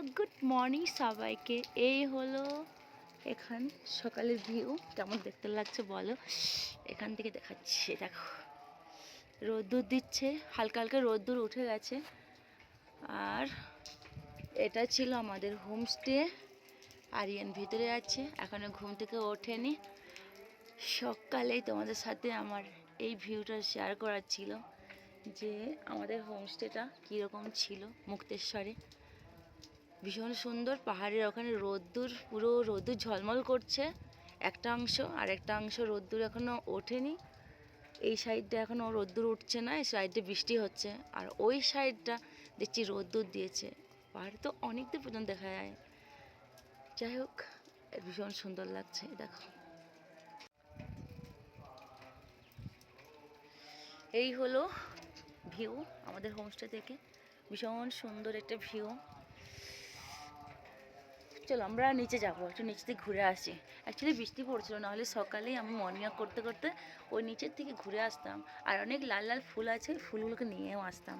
Good morning সবাইকে। এই হলো এখান সকালের ভিউ। কেমন দেখতে লাগছে বলো? এখান থেকে দেখাচ্ছি, দেখো। রোদ্দুর দিচ্ছে, হালকা হালকা রোদ্দুর উঠে গেছে। আর এটা ছিল আমাদের হোমস্টে। আরিয়ান ভিতরে আছে, এখনও ঘুম থেকে ওঠেনি। সকালেই তোমাদের সাথে আমার এই ভিউটা শেয়ার করার ছিল যে আমাদের হোমস্টেটা কীরকম ছিল মুক্তেশ্বরে। ভীষণ সুন্দর পাহাড়ের ওখানে রোদ্দুর, পুরো রোদ্দুর ঝলমল করছে। একটা অংশ আর একটা অংশ রোদ্দুর এখনও ওঠেনি। এই সাইডটা এখনও রোদ্দুর উঠছে না, এই সাইডে বৃষ্টি হচ্ছে। আর ওই সাইডটা দেখছি রোদ্দুর দিয়েছে। পাহাড়ে তো অনেক দূর পর্যন্ত দেখা যায়। যাই হোক ভীষণ সুন্দর লাগছে, দেখো। এই হলো ভিউ, আমাদের হোমস্টে থেকে। ভীষণ সুন্দর একটা ভিউ চলো, আমরা নিচে যাব, একটু নিচে থেকে ঘুরে আসি। অ্যাকচুয়ালি বৃষ্টি পড়ছিল, নাহলে সকালেই আমি মর্নিং ওয়াক করতে করতে ওই নিচের থেকে ঘুরে আসতাম। আর অনেক লাল লাল ফুল আছে ফুলগুলোকে নিয়েও আসতাম।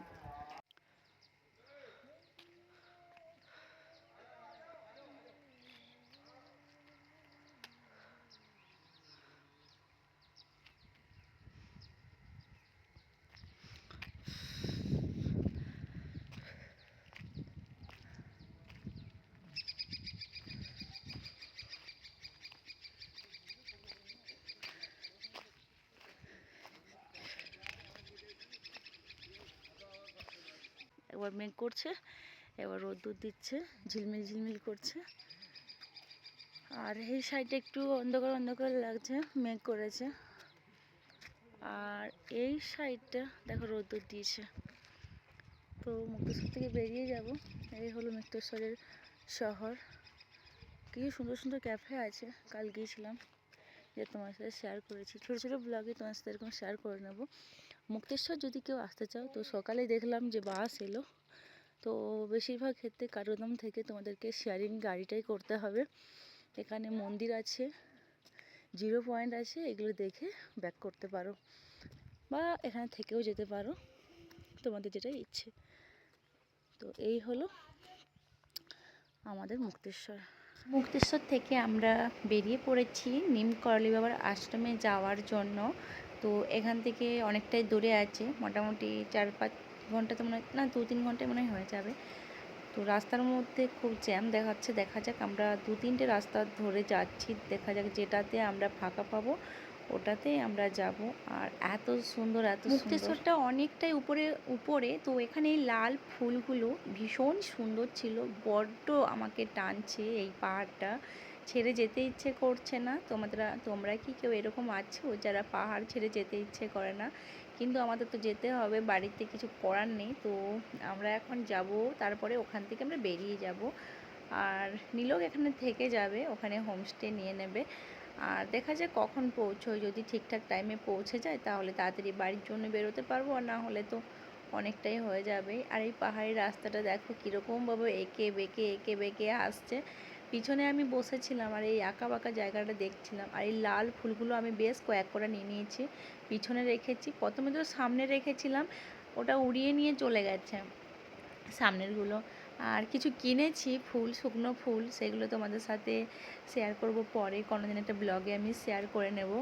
একবার মেঘ করছে, এবার রোদ্দুর দিচ্ছে, ঝিলমিল ঝিলমিল করছে। আর এই সাইডে একটু অন্ধকার অন্ধকার লাগছে, মেঘ করেছে। আর এই সাইডটা দেখো রোদ্দুর দিয়েছে। তো মুক্তেশ্বর থেকে বেরিয়ে যাব। এই হলো মুক্তেশ্বরের শহর। কি সুন্দর সুন্দর ক্যাফে আছে। কাল গিয়েছিলাম। যে তোমার সাথে শেয়ার করেছি। ছোটো ছোটো ব্লগে তোমার সাথে এরকম শেয়ার করে নেব। মুক্তেশ্বর যদি কেউ আসতে চাও, তো সকালে দেখলাম যে বাস এলো। তো বেশিরভাগ ক্ষেত্রে কারোদম থেকে তোমাদেরকে শেয়ারিং গাড়িটাই করতে হবে। এখানে মন্দির আছে জিরো পয়েন্ট আছে, এগুলো দেখে ব্যাক করতে পারো বা এখানে থেকেও যেতে পারো, তোমাদের যেটা ইচ্ছে। তো এই হলো আমাদের মুক্তেশ্বর। মুক্তেশ্বর থেকে আমরা বেরিয়ে পড়েছি নিম করলি বাবার আশ্রমে যাওয়ার জন্য। তো এখান থেকে অনেকটাই দূরে আছে, মোটামুটি চার পাঁচ ঘণ্টা তো মনে না দু তিন ঘন্টায় মনে হয় যাবে। তো রাস্তার মধ্যে খুব জ্যাম দেখাচ্ছে, দেখা যাক। আমরা দু তিনটে রাস্তা ধরে যাচ্ছি, দেখা যাক যেটাতে আমরা ফাঁকা পাবো ওটাতেই আমরা যাব। আর এত সুন্দর, এত মুক্তেশ্বরটা অনেকটাই উপরে উপরে। তো এখানে এই লাল ফুলগুলো ভীষণ সুন্দর ছিল। বড্ড আমাকে টানছে এই পাহাড়টা। ছেড়ে যেতে ইচ্ছে করছে না। তোমরা তোমরা কি কেউ এরকম আছো? যারা পাহাড় ছেড়ে যেতে ইচ্ছে করে না। কিন্তু আমাদের তো যেতে হবে, বাড়িতে কিছু করার নেই, তো আমরা এখন যাব, তারপরে ওখান থেকে আমরা বেরিয়ে যাব। আর নীলক এখানে থেকে যাবে, ওখানে হোমস্টে নিয়ে নেবে। আর দেখা যাক কখন পৌঁছোয়, যদি ঠিকঠাক টাইমে পৌঁছে যায়, তাহলে তাড়াতাড়ি বাড়ির জন্য বেরোতে পারব, আর না হলে তো অনেকটাই হয়ে যাবে। আর এই পাহাড়ি রাস্তাটা দেখো, কীরকমভাবে এঁকে বেঁকে এঁকে বেঁকে আসছে। পিছনে আমি বসেছিলাম আর এই আঁকা বাঁকা জায়গাটা দেখছিলাম আর এই লাল ফুলগুলো আমি বেশ কয়েক করে নিয়ে নিয়েছি, পিছনে রেখেছি। প্রথমে তো সামনে রেখেছিলাম, ওটা উড়িয়ে নিয়ে চলে গেছে সামনেরগুলো। আর কিছু কিনেছি, ফুল, শুকনো ফুল, সেগুলো তোমাদের সাথে শেয়ার করব পরে। কোনো দিন একটা ব্লগে আমি শেয়ার করে নেব।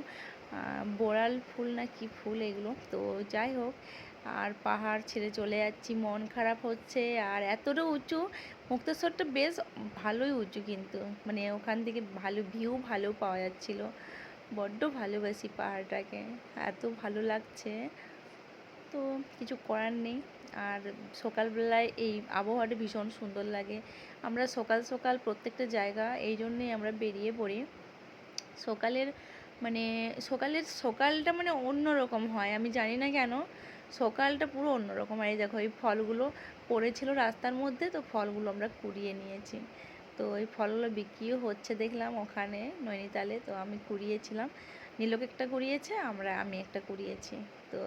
বোড়াল ফুল না কি ফুল এগুলো। তো যাই হোক, আর পাহাড় ছেড়ে চলে যাচ্ছি, মন খারাপ হচ্ছে, আর এতটা উঁচু, মুক্তেশ্বরটা বেশ ভালোই উঁচু কিন্তু। মানে ওখান থেকে ভালো ভিউ ভালো পাওয়া যাচ্ছিল। বড্ড ভালোবাসি পাহাড়টাকে, এত ভালো লাগছে। তো কিছু করার নেই, আর সকালবেলায় এই আবহাওয়াটা ভীষণ সুন্দর লাগে। আমরা সকাল সকাল প্রত্যেকটা জায়গা, এই জন্যেই আমরা বেরিয়ে পড়ি। সকালের মানে সকালের, সকালটা মানে অন্যরকম হয়। আমি জানি না কেন, সকালটা পুরো অন্যরকম। আর এই দেখো, এই ফলগুলো পড়েছিল রাস্তার মধ্যে, তো ফলগুলো আমরা কুড়িয়ে নিয়েছি। তো এই ফলগুলো বিক্রিও হচ্ছে দেখলাম ওখানে নৈনিতালে, তো আমি কুড়িয়েছিলাম। নীলক একটা কুড়িয়েছে, আমরা, আমি একটা কুড়িয়েছি। তো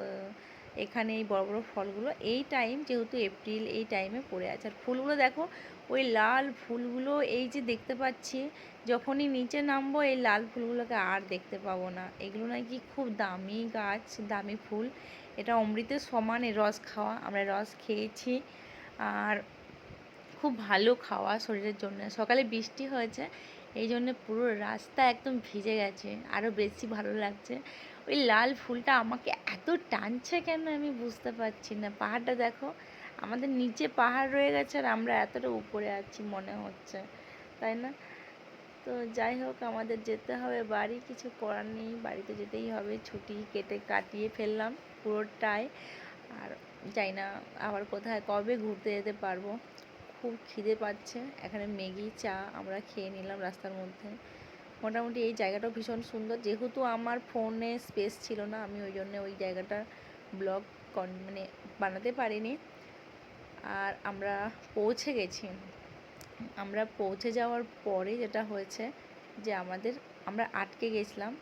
এখানে এই বড় বড় ফলগুলো এই টাইম যেহেতু এপ্রিল এই টাইমে পড়ে আছে। আর ফুলগুলো দেখো, ওই লাল ফুলগুলো এই যে দেখতে পাচ্ছি, যখনই নিচে নামবো এই লাল ফুলগুলোকে আর দেখতে পাবো না। এগুলো নাকি খুব দামি গাছ, দামি ফুল। এটা অমৃতের সমান এর রস খাওয়া, আমরা রস খেয়েছি। আর খুব ভালো খাওয়া শরীরের জন্য। সকালে বৃষ্টি হয়েছে, এই জন্য পুরো রাস্তা একদম ভিজে গেছে। আরও বেশি ভালো লাগছে। ওই লাল ফুলটা আমাকে এত টানছে কেন আমি বুঝতে পারছি না। পাহাড়টা দেখো, আমাদের নিচে পাহাড় রয়ে গেছে আর আমরা এতটা উপরে আছি মনে হচ্ছে, তাই না? তো যাই হোক, আমাদের যেতে হবে বাড়ি, কিছু করার নেই, বাড়িতে যেতেই হবে, ছুটি কেটে কাটিয়ে ফেললাম পুরোটাই। আর যাই না আবার কোথায়, কবে ঘুরতে যেতে পারব, খুব খিদে পাচ্ছে। এখানে ম্যাগি, চা আমরা খেয়ে নিলাম রাস্তার মধ্যে। মোটামুটি এই জায়গাটাও ভীষণ সুন্দর। যেহেতু আমার ফোনে স্পেস ছিল না, আমি ওই জন্য ওই জায়গাটা ব্লগ মানে বানাতে পারিনি। আর আমরা পৌঁছে গেছি। আমরা পৌঁছে যাওয়ার পরে যেটা হয়েছে যে আমাদের, আমরা আটকে গেছিলাম।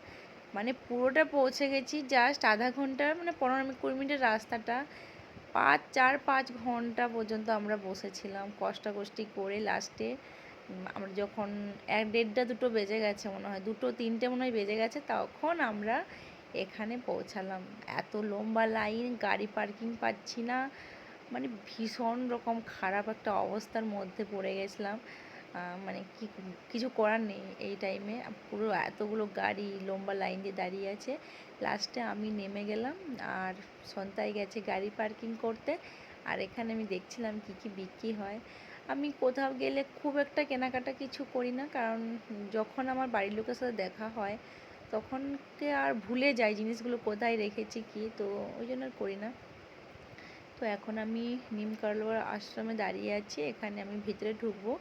মানে পুরোটা পৌঁছে গেছি জাস্ট আধা ঘণ্টা মানে পনেরো কুড়ি মিনিটের রাস্তাটা। পাঁচ, চার, পাঁচ ঘণ্টা পর্যন্ত আমরা বসেছিলাম কষ্টাকষ্টি করে লাস্টে আমরা যখন এক দেড়টা দুটো বেজে গেছে মনে হয়, দুটো তিনটে মনে হয় বেজে গেছে, তখন আমরা এখানে পৌঁছালাম। এত লম্বা লাইন, গাড়ি পার্কিং পাচ্ছি না মানে ভীষণ রকম খারাপ একটা অবস্থার মধ্যে পড়ে গেছিলাম। মানে কি কিছু করার নেই এই টাইমে পুরো এতগুলো গাড়ি লম্বা লাইন দিয়ে দাঁড়িয়ে আছে। লাস্টে আমি নেমে গেলাম আর সন্তায় গেছে গাড়ি পার্কিং করতে। আর এখানে আমি দেখছিলাম কি কি বিক্রি হয়। আমি কোথাও গেলে খুব একটা কেনাকাটা কিছু করি না। কারণ যখন আমার বাড়ির লোকের সাথে দেখা হয় তখনকে আর ভুলে যাই জিনিসগুলো কোথায় রেখেছি, কি? তো ওই জন্য আর করি না। তো এখন আমি নিম করলোয়ার আশ্রমে দাঁড়িয়ে আছি। এখানে আমি ভিতরে ঢুকবো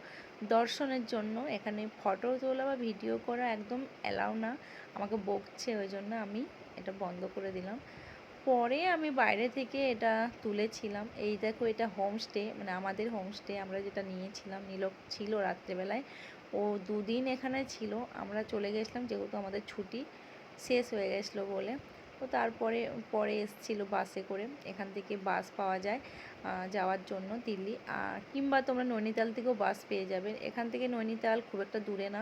দর্শনের জন্য। এখানে ফটো তোলা বা ভিডিও করা একদম অ্যালাউ না। আমাকে বকছে, ওই জন্য আমি এটা বন্ধ করে দিলাম। পরে আমি বাইরে থেকে এটা তুলেছিলাম। এই দেখো এটা হোমস্টে মানে আমাদের হোমস্টে আমরা যেটা নিয়েছিলাম, নীলক ছিল রাত্রেবেলায়। ও দুদিন এখানে ছিল, আমরা চলে গেছিলাম যেহেতু আমাদের ছুটি, শেষ হয়ে গেছিল বলে। তো তারপরে, পরে এসছিলো বাসে করে। এখান থেকে বাস পাওয়া যায় যাওয়ার জন্য দিল্লি। আর কিংবা তোমরা নৈনিতাল থেকেও বাস পেয়ে যাবে। এখান থেকে নৈনিতাল খুব একটা দূরে না।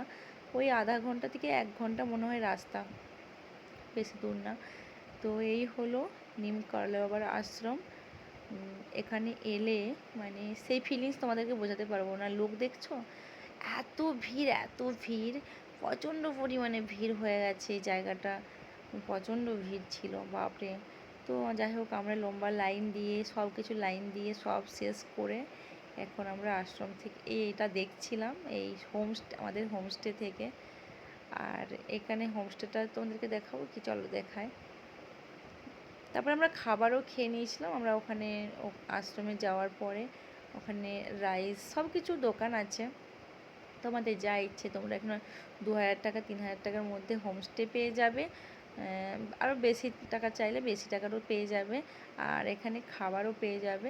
ওই আধা ঘণ্টা থেকে এক ঘণ্টা মনে হয় রাস্তা। বেশি দূর না। তো এই হলো নিম করলে বাবার আশ্রম এখানে এলে মানে সেই ফিলিংস তোমাদেরকে বোঝাতে পারব না। লোক দেখছ? এত ভিড় এত ভিড়, প্রচণ্ড পরিমাণে ভিড় হয়ে গেছে এই জায়গাটা। প্রচণ্ড ভিড় ছিল, বাপরে। তো যাই হোক, আমরা লম্বা লাইন দিয়ে সব কিছু লাইন দিয়ে সব শেষ করে এখন আমরা আশ্রম থেকে এইটা দেখছিলাম, এই হোমস্টে আমাদের হোমস্টে থেকে। আর এখানে হোমস্টেটা তোমাদেরকে দেখাবো কি? চলো দেখায়। তারপরে আমরা খাবারও খেয়ে নিয়েছিলাম, আমরা ওখানে আশ্রমে যাওয়ার পরে ওখানে রাইস সব কিছু দোকান আছে। তোমাদের যা ইচ্ছে, তোমরা এখন দু হাজার টাকা, তিন হাজার টাকার মধ্যে হোমস্টে পেয়ে যাবে। আরও বেশি টাকা চাইলে বেশি টাকারও পেয়ে যাবে। আর এখানে খাবারও পেয়ে যাবে।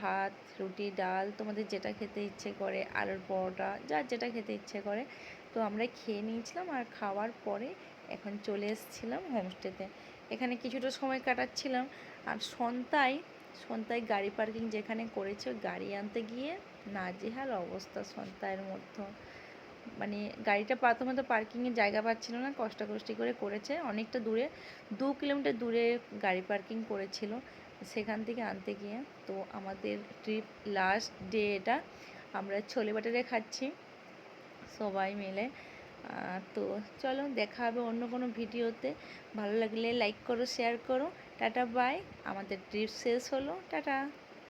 ভাত, রুটি, ডাল, তোমাদের যেটা খেতে ইচ্ছে করে, আলুর পরোটা, যার যেটা খেতে ইচ্ছে করে। তো আমরা খেয়ে নিয়েছিলাম আর খাওয়ার পরে এখন চলে এসেছিলাম হোমস্টেতে এখানে কিছুটা সময় কাটাচ্ছিলাম। আর সন্তায় সন্তায় গাড়ি পার্কিং যেখানে করেছে গাড়ি আনতে গিয়ে নাজেহাল অবস্থা সন্তায়ের মধ্যে। মানে গাড়িটা প্রথমত পার্কিংয়ের জায়গা পাচ্ছিল না, কষ্টাকষ্টি করে করেছে। অনেকটা দূরে, দু কিলোমিটার দূরে গাড়ি পার্কিং করেছিল সেখান থেকে আনতে গিয়ে। তো আমাদের ট্রিপ লাস্ট ডে এটা। আমরা ছোলে বাটারে খাচ্ছি, সবাই মিলে। তো চলো দেখা হবে অন্য কোনো ভিডিওতে। ভালো লাগলে লাইক করো শেয়ার করো। টাটা বাই আমাদের ট্রিপ শেষ হলো। টাটা।